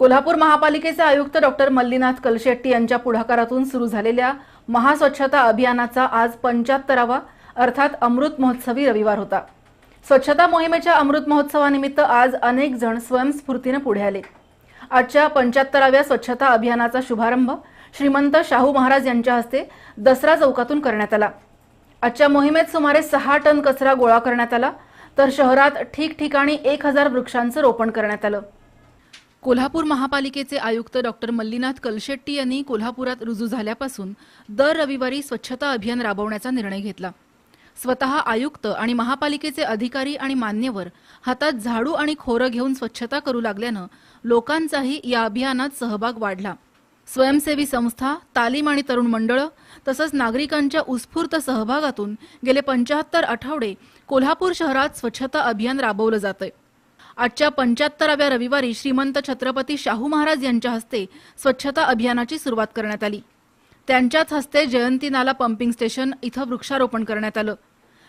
कोल्हापूर महापालिकेचे आयुक्त डॉक्टर मल्लीनाथ कलशेट्टी यांच्या पुढाकारातून सुरू झालेल्या महास्वच्छता अभियानाचा आज पंच्याहत्तरावा अर्थात अमृत महोत्सवी रविवार होता. स्वच्छता मोहिमेच्या अमृत महोत्सवानिमित्त आज अनेक जण स्वयंस्फूर्तीनं पुढे आले. आजच्या पंच्याहत्तराव्या स्वच्छता अभियानाचा शुभारंभ श्रीमंत शाहू महाराज यांच्या हस्ते दसरा चौकातून करण्यात आला. आजच्या मोहिमेत सुमारे सहा टन कचरा गोळा करण्यात आला तर शहरात ठिकठिकाणी एक हजार वृक्षांचं रोपण करण्यात आलं. कोल्हापूर महापालिकेचे आयुक्त डॉक्टर मल्लीनाथ कलशेट्टी यांनी कोल्हापुरात रुजू झाल्यापासून दर रविवारी स्वच्छता अभियान राबवण्याचा निर्णय घेतला. स्वतः आयुक्त आणि महापालिकेचे अधिकारी आणि मान्यवर हातात झाडू आणि खोरं घेऊन स्वच्छता करू लागल्यानं लोकांचाही या अभियानात सहभाग वाढला. स्वयंसेवी संस्था तालीम आणि तरुण मंडळं तसंच नागरिकांच्या उत्स्फूर्त सहभागातून गेले पंचाहत्तर आठवडे कोल्हापूर शहरात स्वच्छता अभियान राबवलं जातंय. आजच्या पंच्याहत्तराव्या रविवारी श्रीमंत छत्रपती शाहू महाराज यांच्या हस्ते स्वच्छता अभियानाची सुरुवात करण्यात आली. त्यांच्याच हस्ते जयंती नाला पंपिंग स्टेशन इथं वृक्षारोपण करण्यात आलं.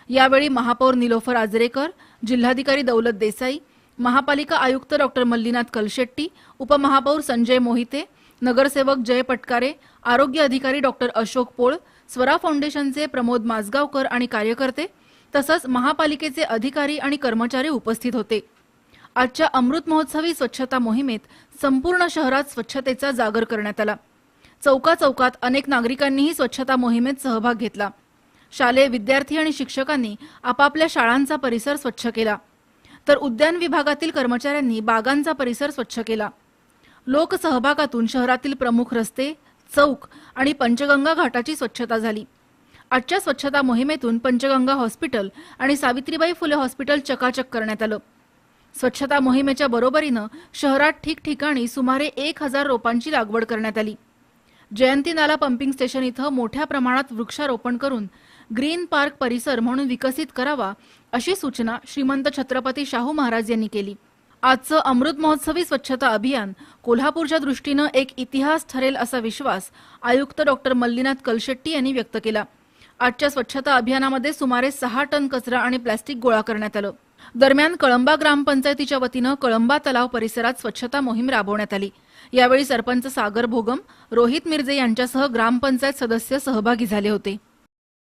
यावेळी महापौर निलोफर आजरेकर जिल्हाधिकारी दौलत देसाई महापालिका आयुक्त डॉक्टर मल्लीनाथ कलशेट्टी उपमहापौर संजय मोहिते नगरसेवक जय पटकारे आरोग्य अधिकारी डॉक्टर अशोक पोळ स्वरा फाउंडेशनचे प्रमोद माजगावकर आणि कार्यकर्ते तसंच महापालिकेचे अधिकारी आणि कर्मचारी उपस्थित होते. आजच्या अमृत महोत्सवी स्वच्छता मोहिमेत संपूर्ण शहरात स्वच्छतेचा जागर करण्यात आला. चौका चौकात अनेक नागरिकांनीही स्वच्छता मोहिमेत सहभाग घेतला. शालेय विद्यार्थी आणि शिक्षकांनी आपापल्या शाळांचा परिसर स्वच्छ केला. तर उद्यान विभागातील कर्मचाऱ्यांनी बागांचा परिसर स्वच्छ केला. लोकसहभागातून शहरातील प्रमुख रस्ते चौक आणि पंचगंगा घाटाची स्वच्छता झाली. आजच्या स्वच्छता मोहिमेतून पंचगंगा हॉस्पिटल आणि सावित्रीबाई फुले हॉस्पिटल चकाचक करण्यात आलं. स्वच्छता मोहिमेच्या बरोबरीनं शहरात ठिकठिकाणी सुमारे एक हजार रोपांची लागवड करण्यात आली. जयंती नाला पंपिंग स्टेशन इथं मोठ्या प्रमाणात वृक्षारोपण करून ग्रीन पार्क परिसर म्हणून विकसित करावा अशी सूचना श्रीमंत छत्रपती शाहू महाराज यांनी केली. आजचं अमृत महोत्सवी स्वच्छता अभियान कोल्हापूरच्या दृष्टीनं एक इतिहास ठरेल असा विश्वास आयुक्त डॉक्टर मल्लीनाथ कलशेट्टी यांनी व्यक्त केला. आजच्या स्वच्छता अभियानामध्ये सुमारे सहा टन कचरा आणि प्लॅस्टिक गोळा करण्यात आलं. दरम्यान कळंबा ग्रामपंचायतीच्या वतीनं कळंबा तलाव परिसरात स्वच्छता मोहीम राबवण्यात आली. यावेळी सरपंच सागर भोगम रोहित मिर्जे यांच्यासह ग्रामपंचायत सदस्य सहभागी झाले होते.